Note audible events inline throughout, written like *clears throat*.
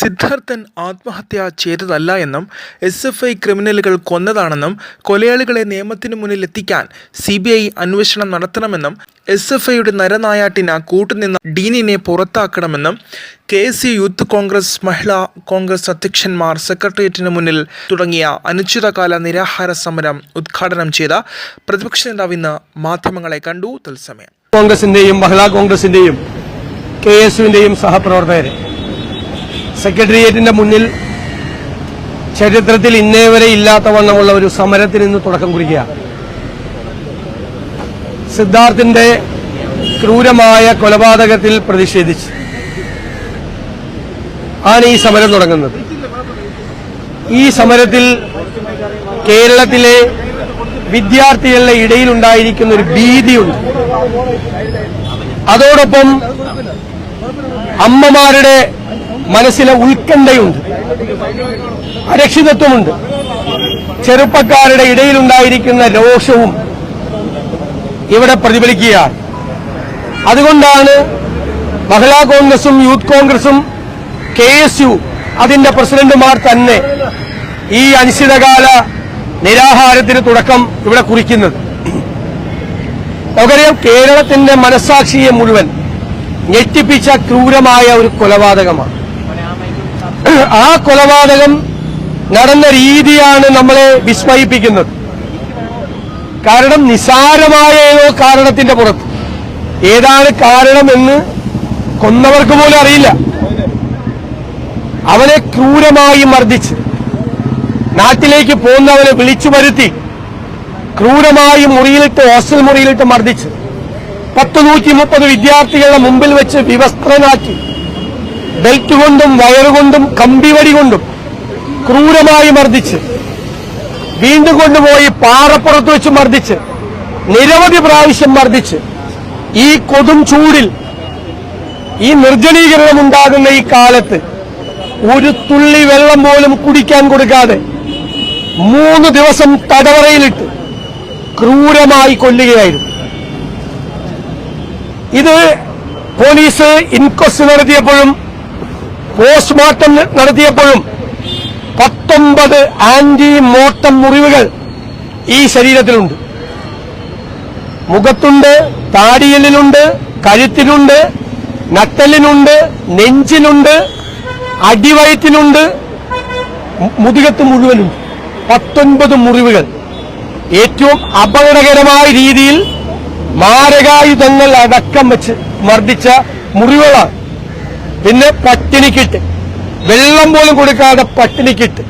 സിദ്ധാർത്ഥൻ ആത്മഹത്യ ചെയ്തതല്ല എന്നും എസ് എഫ് ഐ ക്രിമിനലുകൾ കൊന്നതാണെന്നും കൊലയാളികളെ നിയമത്തിന് മുന്നിൽ എത്തിക്കാൻ സി ബി ഐ അന്വേഷണം നടത്തണമെന്നും എസ് എഫ് ഐയുടെ നരനായാട്ടിന് കൂട്ടുനിന്ന ഡീനിനെ പുറത്താക്കണമെന്നും K S U youth Congress Mahila Congress അധ്യക്ഷന്മാർ സെക്രട്ടേറിയറ്റിന് മുന്നിൽ തുടങ്ങിയ അനിശ്ചിതകാല നിരാഹാര സമരം ഉദ്ഘാടനം ചെയ്ത പ്രതിപക്ഷ നേതാവ് ഇന്ന് മാധ്യമങ്ങളെ കണ്ടു. തത്സമയം. കോൺഗ്രസിന്റെയും മഹിളാ കോൺഗ്രസിന്റെയും കെ എസ് യുവിന്റെയും സഹപ്രവർത്തകരെ സെക്രട്ടേറിയറ്റിന്റെ മുന്നിൽ ചരിത്രത്തിൽ ഇന്നേവരെ ഇല്ലാത്ത വണ്ണമുള്ള ഒരു സമരത്തിന് ഇന്ന് തുടക്കം കുറിക്കുക സിദ്ധാർത്ഥിന്റെ ക്രൂരമായ കൊലപാതകത്തിൽ പ്രതിഷേധിച്ച് ആണ് ഈ സമരം തുടങ്ങുന്നത്. ഈ സമരത്തിൽ കേരളത്തിലെ വിദ്യാർത്ഥികളുടെ ഇടയിലുണ്ടായിരിക്കുന്ന ഒരു ഭീതിയുണ്ട്. അതോടൊപ്പം അമ്മമാരുടെ മനസ്സിലെ ഉത്കണ്ഠയുണ്ട്. അരക്ഷിതത്വമുണ്ട്. ചെറുപ്പക്കാരുടെ ഇടയിലുണ്ടായിരിക്കുന്ന രോഷവും ഇവിടെ പ്രതിഫലിക്കുകയാണ്. അതുകൊണ്ടാണ് മഹിളാ കോൺഗ്രസും യൂത്ത് കോൺഗ്രസും കെ എസ് യു അതിന്റെ പ്രസിഡന്റുമാർ തന്നെ ഈ അനിശ്ചിതകാല നിരാഹാരത്തിന് തുടക്കം ഇവിടെ കുറിക്കുന്നത്. നമുക്കറിയാം കേരളത്തിന്റെ മനസാക്ഷിയെ മുഴുവൻ ഞെട്ടിപ്പിച്ച ക്രൂരമായ ഒരു കൊലപാതകമാണ്. ആ കൊലപാതകം നടന്ന രീതിയാണ് നമ്മളെ വിസ്മയിപ്പിക്കുന്നത്. കാരണം നിസാരമായ ഏതോ കാരണത്തിന്റെ പുറത്ത്. ഏതാണ് കാരണമെന്ന് കൊന്നവർക്ക് പോലും അറിയില്ല. അവനെ ക്രൂരമായി മർദ്ദിച്ച് നാട്ടിലേക്ക് പോകുന്നവനെ വിളിച്ചു വരുത്തി ക്രൂരമായി മുറിയിലിട്ട് ഹോസ്റ്റൽ മുറിയിലിട്ട് മർദ്ദിച്ച് പത്ത് നൂറ്റി മുപ്പത് വിദ്യാർത്ഥികളുടെ മുമ്പിൽ വെച്ച് വിവസ്ത്രനാക്കി ബെൽറ്റ് കൊണ്ടും വയറുകൊണ്ടും കമ്പിവടി കൊണ്ടും ക്രൂരമായി മർദ്ദിച്ച് വീണ്ടും കൊണ്ടുപോയി പാറപ്പുറത്ത് വെച്ച് മർദ്ദിച്ച് നിരവധി പ്രാവശ്യം മർദ്ദിച്ച് ഈ കൊതും ചൂടിൽ ഈ നിർജലീകരണം ഉണ്ടാകുന്ന ഈ കാലത്ത് ഒരു തുള്ളി വെള്ളം പോലും കുടിക്കാൻ കൊടുക്കാതെ മൂന്ന് ദിവസം തടവറയിലിട്ട് ക്രൂരമായി കൊല്ലുകയായിരുന്നു. ഇത് പോലീസ് ഇൻക്വസ്റ്റ് നടത്തിയപ്പോഴും പോസ്റ്റ്മോർട്ടം നടത്തിയപ്പോഴും പത്തൊമ്പത് ആന്റി മോർട്ടം മുറിവുകൾ ഈ ശരീരത്തിലുണ്ട്. മുഖത്തുണ്ട് താടിയലിലുണ്ട് കഴുത്തിലുണ്ട് നട്ടലിനുണ്ട് നെഞ്ചിലുണ്ട് അടിവയറ്റിനുണ്ട് മുതുകത്ത് മുഴുവനുണ്ട്. പത്തൊൻപത് മുറിവുകൾ. ഏറ്റവും അപകടകരമായ രീതിയിൽ മാരകായുധങ്ങൾ അടക്കം വെച്ച് മർദ്ദിച്ച മുറിവുകളാണ്. പിന്നെ പട്ടിണി പട്ടിണിക്കിട്ട് വെള്ളം പോലും കൊടുക്കാതെ പട്ടിണി പട്ടിണിക്കിട്ട്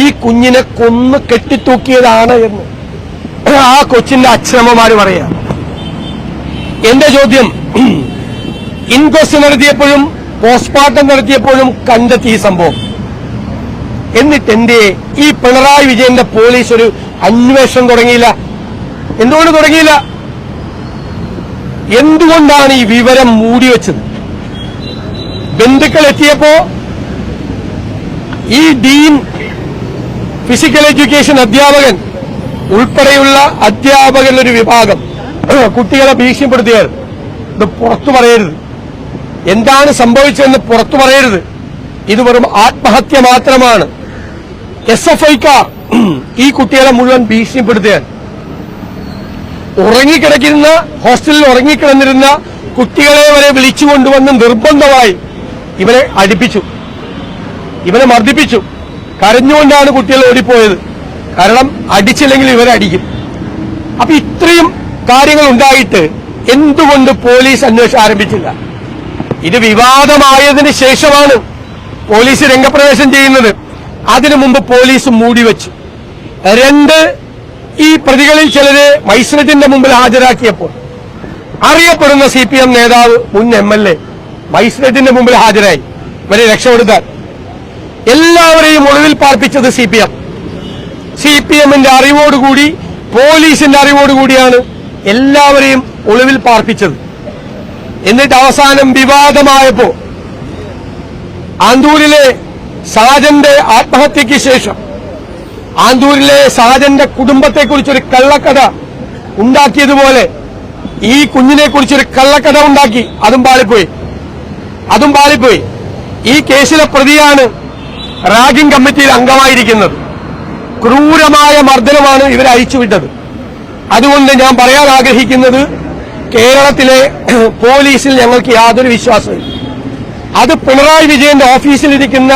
ഈ കുഞ്ഞിനെ കൊന്ന് കെട്ടിത്തൂക്കിയതാണ് എന്ന്. ആ കൊച്ചിന്റെ അച്ഛനമ്മമാര് പറയാ. എന്റെ ചോദ്യം ഇൻക്വസ്റ്റ് നടത്തിയപ്പോഴും പോസ്റ്റ്മോർട്ടം നടത്തിയപ്പോഴും കണ്ടെത്തി ഈ സംഭവം. എന്നിട്ട് എന്റെ ഈ പിണറായി വിജയന്റെ പോലീസ് ഒരു അന്വേഷണം തുടങ്ങിയില്ല? എന്തുകൊണ്ട് തുടങ്ങിയില്ല? എന്തുകൊണ്ടാണ് ഈ വിവരം മൂടിവെച്ചത് ബന്ധുക്കൾ എത്തിയപ്പോ ഈ ഡീൻ ഫിസിക്കൽ എഡ്യൂക്കേഷൻ അധ്യാപകൻ ഉൾപ്പെടെയുള്ള അധ്യാപകരുടെ ഒരു വിഭാഗം *clears throat* കുട്ടികളെ ഭീഷണിപ്പെടുത്തിയാൽ ഇത് പുറത്തു പറയരുത്. എന്താണ് സംഭവിച്ചതെന്ന് പുറത്തു പറയരുത്. ഇത് വെറും ആത്മഹത്യ മാത്രമാണ്. എസ് എഫ് ഐക്കാർ *clears throat* ഈ കുട്ടികളെ മുഴുവൻ ഭീഷണിപ്പെടുത്തിയ ഉറങ്ങിക്കിടക്കുന്ന ഹോസ്റ്റലിൽ ഉറങ്ങിക്കിടന്നിരുന്ന കുട്ടികളെ വരെ വിളിച്ചു കൊണ്ടുവന്ന് നിർബന്ധമായി ഇവരെ അടിപ്പിച്ചു. ഇവരെ മർദ്ദിപ്പിച്ചു. കരഞ്ഞുകൊണ്ടാണ് കുട്ടികൾ ഓടിപ്പോയത്. കാരണം അടിച്ചില്ലെങ്കിൽ ഇവരെ അടിക്കും. അപ്പൊ ഇത്രയും കാര്യങ്ങൾ ഉണ്ടായിട്ട് എന്തുകൊണ്ട് പോലീസ് അന്വേഷണം ആരംഭിച്ചില്ല? ഇത് വിവാദമായതിന് ശേഷമാണ് പോലീസ് രംഗപ്രവേശം ചെയ്യുന്നത്. അതിനു മുമ്പ് പോലീസ് മൂടിവെച്ചു രണ്ട് ഈ പ്രതികളിൽ ചിലരെ മൈസ്രറ്റിന്റെ മുമ്പിൽ ഹാജരാക്കിയപ്പോൾ. അറിയപ്പെടുന്ന സി നേതാവ് മുൻ എ. മൈസ്രറ്റിന്റെ മുമ്പിൽ ഹാജരായി. ഇവരെ രക്ഷപ്പെടുത്താൻ. എല്ലാവരെയും ഒളിവിൽ പാർപ്പിച്ചത് C P M. C P എമ്മിന്റെ അറിവോടുകൂടി പോലീസിന്റെ അറിവോടുകൂടിയാണ് എല്ലാവരെയും ഒളിവിൽ പാർപ്പിച്ചത്. എന്നിട്ട് അവസാനം വിവാദമായപ്പോ ആന്തൂരിലെ സാജന്റെ ആത്മഹത്യയ്ക്ക് ശേഷം ആന്തൂരിലെ സാജന്റെ കുടുംബത്തെക്കുറിച്ചൊരു കള്ളക്കഥ ഉണ്ടാക്കിയതുപോലെ ഈ കുഞ്ഞിനെ കുറിച്ചൊരു കള്ളക്കഥ ഉണ്ടാക്കി. അതും പാളിപ്പോയി. അതും പാളിപ്പോയി. ഈ കേസിലെ പ്രതിയാണ് റാഗിംഗ് കമ്മിറ്റിയിൽ അംഗമായിരിക്കുന്നത്. ക്രൂരമായ മർദ്ദനമാണ് ഇവരെ അയച്ചുവിട്ടത് അതുകൊണ്ട് ഞാൻ പറയാൻ ആഗ്രഹിക്കുന്നത് കേരളത്തിലെ *clears throat* പോലീസിൽ ഞങ്ങൾക്ക് യാതൊരു വിശ്വാസമില്ല അത് പിണറായി വിജയന്റെ ഓഫീസിലിരിക്കുന്ന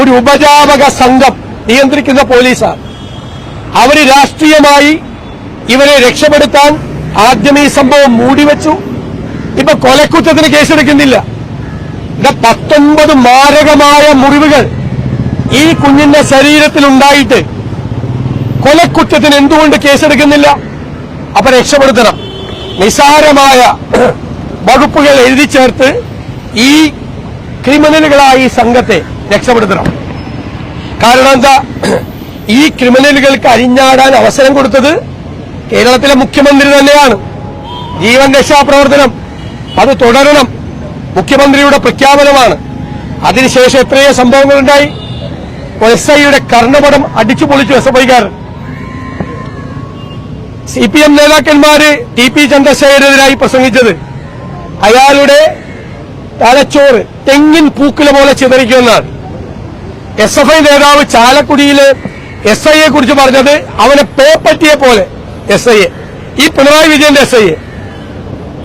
ഒരു ഉപജാപക സംഘം നിയന്ത്രിക്കുന്ന പോലീസാണ്. അവർ രാഷ്ട്രീയമായി ഇവരെ രക്ഷപ്പെടുത്താൻ ആദ്യം ഈ സംഭവം മൂടിവെച്ചു. ഇപ്പൊ കൊലക്കുറ്റത്തിന് കേസെടുക്കുന്നില്ല. പത്തൊൻപത് മാരകമായ മുറിവുകൾ ഈ കുഞ്ഞിന്റെ ശരീരത്തിൽ ഉണ്ടായിട്ട് കൊലക്കുറ്റത്തിന് എന്തുകൊണ്ട് കേസെടുക്കുന്നില്ല? അപ്പൊ രക്ഷപ്പെടുത്തണം. നിസാരമായ വകുപ്പുകൾ എഴുതി ചേർത്ത് ഈ ക്രിമിനലുകളായ ഈ സംഘത്തെ രക്ഷപ്പെടുത്തണം. കാരണം എന്താ? ഈ ക്രിമിനലുകൾക്ക് അരിഞ്ഞാടാൻ അവസരം കൊടുത്തത് കേരളത്തിലെ മുഖ്യമന്ത്രി തന്നെയാണ്. ജീവൻ രക്ഷാപ്രവർത്തനം അത് തുടരണം. മുഖ്യമന്ത്രിയുടെ പ്രഖ്യാപനമാണ്. അതിനുശേഷം എത്രയോ സംഭവങ്ങളുണ്ടായി. എസ് ഐയുടെ കർണപടം അടിച്ചു പൊളിച്ചു എസ് എഫ് ഐക്കാർ സി പി എം നേതാക്കന്മാര് ടി പി ചന്ദ്രശേഖരനെതിരായി പ്രസംഗിച്ചത്. അയാളുടെ തലച്ചോറ് തെങ്ങിൻ പൂക്കിലെ പോലെ ചിതറിക്കുമെന്നാണ്. എസ് എഫ് ഐ നേതാവ് ചാലക്കുടിയിലെ എസ് ഐയെ കുറിച്ച് പറഞ്ഞത് അവനെ പേപ്പറ്റിയെ പോലെ എസ് ഐയെ. ഈ പിണറായി വിജയന്റെ എസ് ഐയെ.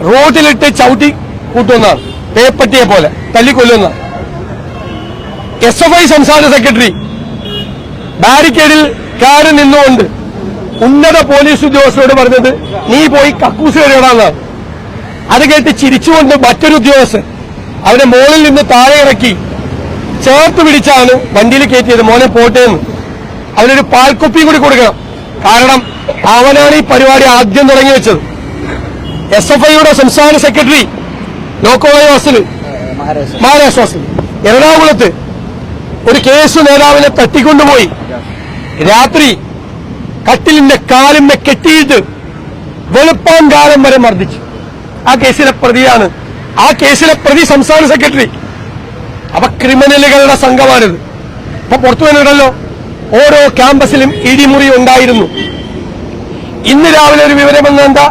റോഡിലിട്ട് ചവിട്ടി കൂട്ടുന്നതാണ് പേപ്പറ്റിയെ പോലെ തല്ലിക്കൊല്ലുന്ന എസ് എഫ് ഐ സംസ്ഥാന സെക്രട്ടറി ബാരിക്കേഡിൽ കയറി നിന്നുകൊണ്ട് ഉന്നത പോലീസ് ഉദ്യോഗസ്ഥരോട് പറഞ്ഞത് നീ പോയി കക്കൂസ് കയറിയിടാന്നാണ് അത് കേട്ട് ചിരിച്ചുകൊണ്ട് മറ്റൊരു ഉദ്യോഗസ്ഥൻ അവനെ മുകളിൽ നിന്ന് താഴെ ഇറക്കി ചേർത്ത് പിടിച്ചാണ് വണ്ടിയിൽ കയറ്റിയത്. മോനെ പോട്ടെ എന്ന്. അവനൊരു പാൽക്കുപ്പിയും കൂടി കൊടുക്കണം. കാരണം അവനാണ് ഈ പരിപാടി ആദ്യം തുടങ്ങി വെച്ചത്. എസ് എഫ് ഐയുടെ സംസ്ഥാന സെക്രട്ടറി ലോക്കോളയ ഹോസ്റ്റൽ മഹാരാഷ്ട്ര. ഹോസ്റ്റൽ എറണാകുളത്ത് ഒരു കേസ് നേതാവിനെ തട്ടിക്കൊണ്ടുപോയി. രാത്രി കട്ടിലിന്റെ കാലിന്മെ കെട്ടിയിട്ട് വെളുപ്പാൻ കാലം വരെ മർദ്ദിച്ചു. ആ കേസിലെ പ്രതിയാണ്. ആ കേസിലെ പ്രതി സംസ്ഥാന സെക്രട്ടറി. അപ്പൊ ക്രിമിനലുകളുടെ സംഘമാണിത്. അപ്പൊ പുറത്തു വന്നിട്ടല്ലോ ഓരോ ക്യാമ്പസിലും ഇടിമുറി ഉണ്ടായിരുന്നു. ഇന്ന് രാവിലെ ഒരു വിവരമെന്ന് എന്താ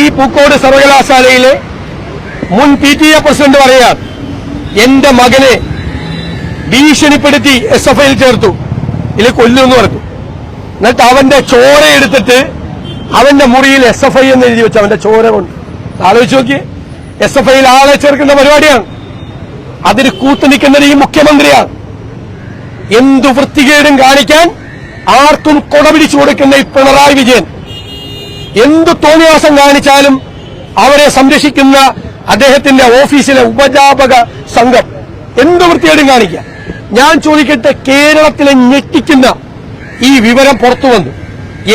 ഈ പൂക്കോട് സർവകലാശാലയിലെ മുൻ പി ടി എ പ്രസിഡന്റ് പറയാ എന്റെ മകനെ ഭീഷണിപ്പെടുത്തി എസ് എഫ് ഐയിൽ ചേർത്തു. ഇതിൽ കൊല്ലുമെന്ന് പറഞ്ഞു. എന്നിട്ട് അവന്റെ ചോര എടുത്തിട്ട് അവന്റെ മുറിയിൽ എസ് എഫ് ഐ എന്ന് എഴുതി വെച്ചു അവന്റെ ചോര കൊണ്ട്. ആലോചിച്ച് നോക്കിയേ. എസ് എഫ് ഐയിൽ ആളെ ചേർക്കുന്ന പരിപാടിയാണ്. അതിന് കൂട്ടുനിൽക്കുന്നത് ഈ മുഖ്യമന്ത്രിയാണ്. എന്തു വൃത്തികേടും കാണിക്കാൻ ആർക്കും കൊട പിടിച്ചു കൊടുക്കുന്ന ഈ പിണറായി വിജയൻ. എന്ത് തോന്നിവാസം കാണിച്ചാലും അവരെ സംരക്ഷിക്കുന്ന അദ്ദേഹത്തിന്റെ ഓഫീസിലെ ഉപജാപക സംഘം എന്ത് വൃത്തിയേടും കാണിക്കുക ഞാൻ ചോദിക്കട്ടെ കേരളത്തിലെ ഞെട്ടിക്കുന്ന ഈ വിവരം പുറത്തു വന്നു.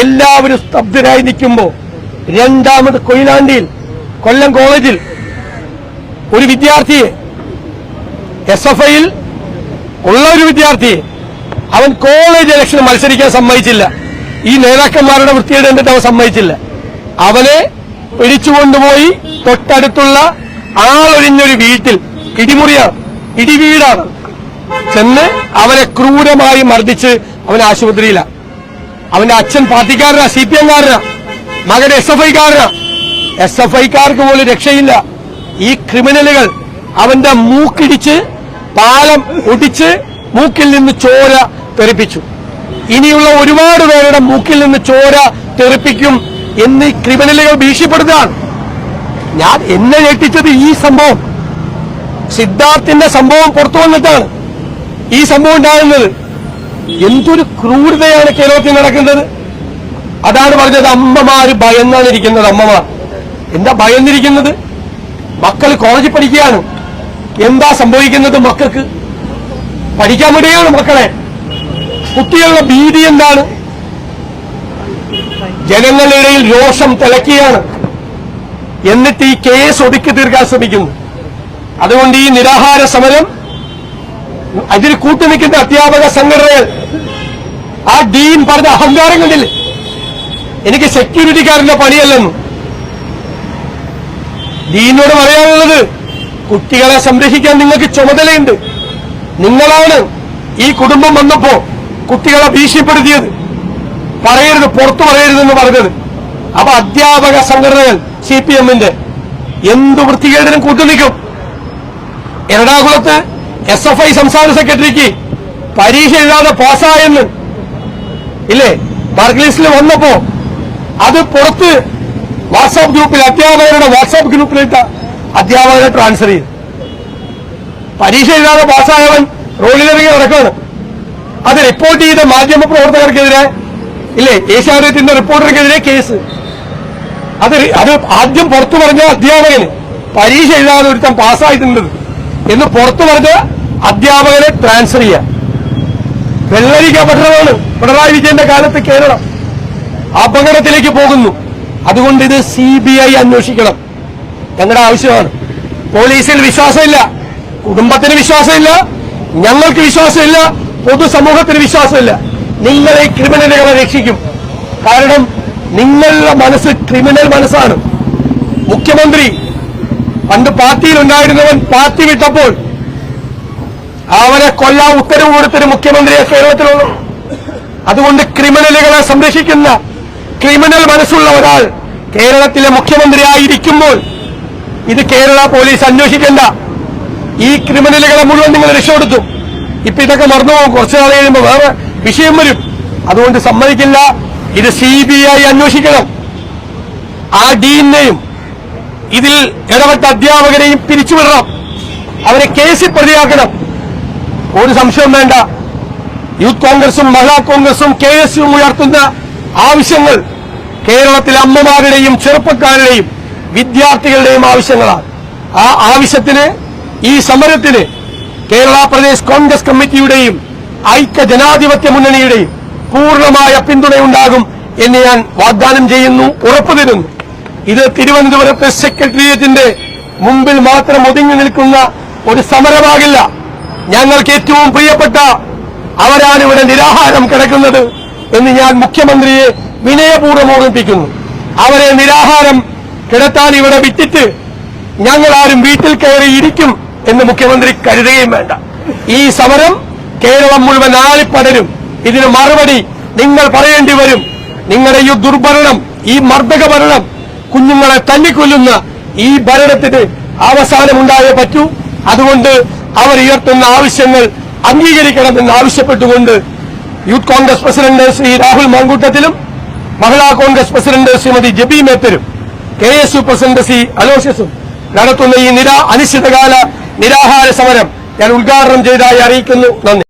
എല്ലാവരും സ്തബ്ധരായി നിൽക്കുമ്പോൾ രണ്ടാമത് കൊയിലാണ്ടിയിൽ കൊല്ലം കോളേജിൽ ഒരു വിദ്യാർത്ഥിയെ എസ് എഫ് ഐയിൽ ഉള്ള ഒരു വിദ്യാർത്ഥിയെ അവൻ കോളേജ് ഇലക്ഷന് മത്സരിക്കാൻ സമ്മതിച്ചില്ല. ഈ നേതാക്കന്മാരുടെ വൃത്തിയുടെ എന്നിട്ട് അവൻ സമ്മതിച്ചില്ല. അവനെ പിടിച്ചുകൊണ്ടുപോയി തൊട്ടടുത്തുള്ള ആളൊഴിഞ്ഞൊരു വീട്ടിൽ ഇടിമുറിയാണ് ഇടിവീടാണ്. ചെന്ന് അവനെ ക്രൂരമായി മർദ്ദിച്ച് അവൻ ആശുപത്രിയില. അവന്റെ അച്ഛൻ പാർട്ടിക്കാരനാ സി പി എംകാരനാ മകൻ എസ് എഫ് ഐക്കാരനാ. എസ് എഫ് ഐക്കാർക്ക് പോലും രക്ഷയില്ല. ഈ ക്രിമിനലുകൾ അവന്റെ മൂക്കിടിച്ച് പാലം ഒടിച്ച് മൂക്കിൽ നിന്ന് ചോര തെറിപ്പിച്ചു. ഇനിയുള്ള ഒരുപാട് പേരുടെ മൂക്കിൽ നിന്ന് ചോര തെറിപ്പിക്കും എന്ന് ക്രിമിനലുകൾ ഭീഷണിപ്പെടുത്തുകയാണ് ഞാൻ എന്നെ ഞെട്ടിച്ചത് ഈ സംഭവം. സിദ്ധാർത്ഥിന്റെ സംഭവം പുറത്തു വന്നിട്ടാണ്. ഈ സംഭവം ഉണ്ടാകുന്നത്. എന്തൊരു ക്രൂരതയാണ് കേരളത്തിൽ നടക്കുന്നത്. അതാണ് പറഞ്ഞത് അമ്മമാര് ഭയന്നാണ് ഇരിക്കുന്നത് അമ്മമാർ. എന്താ ഭയന്നിരിക്കുന്നത്? മക്കൾ കോളേജിൽ പഠിക്കുകയാണ്. എന്താ സംഭവിക്കുന്നത് മക്കൾക്ക്? പഠിക്കാൻ വേണ്ടിയാണ് മക്കളെ. കുട്ടികളുടെ ഭീതി എന്താണ്? ജനങ്ങളുടെ ഇടയിൽ രോഷം തിളക്കിയാണ് എന്നിട്ട് ഈ കേസ് ഒതുക്കി തീർക്കാൻ ശ്രമിക്കുന്നു. അതുകൊണ്ട് ഈ നിരാഹാര സമരം അതിൽ കൂട്ടുനിൽക്കുന്ന അധ്യാപക സംഘടനകൾ ആ ഡീൻ പറഞ്ഞ അഹങ്കാരം കണ്ടില്ലേ എനിക്ക് സെക്യൂരിറ്റിക്കാരന്റെ പണിയല്ലെന്ന്. ഡീനോട് പറയാനുള്ളത് കുട്ടികളെ സംരക്ഷിക്കാൻ നിങ്ങൾക്ക് ചുമതലയുണ്ട്. നിങ്ങളാണ് ഈ കുടുംബം വന്നപ്പോ കുട്ടികളെ ഭീഷണിപ്പെടുത്തിയത്. പറയരുത് പുറത്തു പറയരുതെന്ന് പറഞ്ഞത്. അപ്പൊ അധ്യാപക സംഘടനകൾ സി പി എമ്മിന്റെ എന്ത് വൃത്തികേടിനും കൂട്ടുനിൽക്കും എറണാകുളത്ത് എസ് എഫ് ഐ സംസ്ഥാന സെക്രട്ടറിക്ക് പരീക്ഷ എഴുതാതെ പാസ്സായെന്ന്. ഇല്ലേ? മാർക്ക് ലിസ്റ്റിൽ വന്നപ്പോ അത് പുറത്ത് വാട്സാപ്പ് ഗ്രൂപ്പിൽ അധ്യാപകരുടെ വാട്സാപ്പ് ഗ്രൂപ്പിലിട്ട അധ്യാപകരെ ട്രാൻസ്ഫർ ചെയ്തു. പരീക്ഷ എഴുതാതെ പാസ്സായവൻ റോഡിലിറങ്ങി നടക്കുകയാണ്. അത് റിപ്പോർട്ട് ചെയ്ത മാധ്യമ പ്രവർത്തകർക്കെതിരെ ഇല്ലേ? ഏഷ്യാനെറ്റിന്റെ റിപ്പോർട്ടർക്കെതിരെ കേസ്. അത് അത് ആദ്യം പുറത്തു പറഞ്ഞ അധ്യാപകന് പരീക്ഷ എഴുതാതെ ഒരുത്തൻ പാസ്സായിട്ടുണ്ട് എന്ന് പുറത്തു പറഞ്ഞ അധ്യാപകനെ ട്രാൻസ്ഫർ ചെയ്യാം പഠനമാണ് പിണറായി വിജയന്റെ കാലത്ത് കേരളം അപകടത്തിലേക്ക് പോകുന്നു. അതുകൊണ്ട് ഇത് സി ബി ഐ അന്വേഷിക്കണം. ഞങ്ങളുടെ ആവശ്യമാണ്. പോലീസിൽ വിശ്വാസമില്ല കുടുംബത്തിന് വിശ്വാസമില്ല ഞങ്ങൾക്ക് വിശ്വാസമില്ല പൊതുസമൂഹത്തിന് വിശ്വാസമില്ല. നിങ്ങളെ ക്രിമിനലുകളെ രക്ഷിക്കും. കാരണം നിങ്ങളുടെ മനസ്സ് ക്രിമിനൽ മനസ്സാണ്. മുഖ്യമന്ത്രി പണ്ട് പാർട്ടിയിൽ ഉണ്ടായിരുന്നവൻ പാർട്ടി വിട്ടപ്പോൾ അവനെ കൊല്ലാൻ ഉത്തരവ് കൊടുത്തൊരു മുഖ്യമന്ത്രിയെ കേരളത്തിലുള്ളൂ അതുകൊണ്ട് ക്രിമിനലുകളെ സംരക്ഷിക്കുന്ന ക്രിമിനൽ മനസ്സുള്ള ഒരാൾ കേരളത്തിലെ മുഖ്യമന്ത്രിയായിരിക്കുമ്പോൾ ഇത് കേരള പോലീസ് അന്വേഷിക്കേണ്ട. ഈ ക്രിമിനലുകളെ മുഴുവൻ നിങ്ങൾ രക്ഷപ്പെടുത്തും. ഇപ്പൊ ഇതൊക്കെ മറന്നുപോകും. കുറച്ചു നാൾ കഴിയുമ്പോൾ വേറെ വിഷയം വരും. അതുകൊണ്ട് സമ്മതിക്കില്ല. ഇത് സി ബി ഐ അന്വേഷിക്കണം. ആ ഡീനെയും ഇതിൽ ഇടപെട്ട അധ്യാപകരെയും പിരിച്ചുവിടണം. അവരെ കേസിൽ പ്രതിയാക്കണം. ഒരു സംശയം വേണ്ട. യൂത്ത് കോൺഗ്രസും മഹിളാ കോൺഗ്രസും കെ എസ് യു ഉയർത്തുന്ന ആവശ്യങ്ങൾ കേരളത്തിലെ അമ്മമാരുടെയും ചെറുപ്പക്കാരുടെയും വിദ്യാർത്ഥികളുടെയും ആവശ്യങ്ങളാണ്. ആ ആവശ്യത്തിന് ഈ സമരത്തിന് കേരള പ്രദേശ് കോൺഗ്രസ് കമ്മിറ്റിയുടെയും ഐക്യ ജനാധിപത്യ മുന്നണിയുടെ പൂർണമായ പിന്തുണയുണ്ടാകും എന്ന് ഞാൻ വാഗ്ദാനം ചെയ്യുന്നു ഉറപ്പു തരുന്നു ഇത് തിരുവനന്തപുരത്തെ സെക്രട്ടേറിയറ്റിന്റെ മുമ്പിൽ മാത്രം ഒതുങ്ങി നിൽക്കുന്ന ഒരു സമരമാകില്ല. ഞങ്ങൾക്ക് ഏറ്റവും പ്രിയപ്പെട്ട അവരാണ് ഇവിടെ നിരാഹാരം കിടക്കുന്നത് എന്ന് ഞാൻ മുഖ്യമന്ത്രിയെ വിനയപൂർവം ഓർമ്മിപ്പിക്കുന്നു. അവരെ നിരാഹാരം കിടത്താൻ ഇവിടെ വിറ്റിട്ട് ഞങ്ങളാരും വീട്ടിൽ കയറി ഇരിക്കും എന്ന് മുഖ്യമന്ത്രി കരുതുകയും വേണ്ട. ഈ സമരം കേരളം മുഴുവൻ ആളിപ്പടരും. ഇതിന് മറുപടി നിങ്ങൾ പറയേണ്ടി വരും. നിങ്ങളുടെ ഈ ദുർഭരണം ഈ മർദ്ദക ഭരണം കുഞ്ഞുങ്ങളെ തല്ലിക്കൊല്ലുന്ന ഈ ഭരണത്തിന് അവസാനമുണ്ടായേ പറ്റൂ. അതുകൊണ്ട് അവർ ഉയർത്തുന്ന ആവശ്യങ്ങൾ അംഗീകരിക്കണമെന്ന് ആവശ്യപ്പെട്ടുകൊണ്ട് യൂത്ത് കോൺഗ്രസ് പ്രസിഡന്റ് ശ്രീ രാഹുൽ മാങ്കൂട്ടത്തിലും Mahila Congress president Shrimati Jebi മേത്തരും K S U president C അലോഷ്യസും നടത്തുന്ന ഈ നിരാ അനിശ്ചിതകാല നിരാഹാര സമരം ഞാൻ ഉദ്ഘാടനം ചെയ്തതായി അറിയിക്കുന്നു. നന്ദി.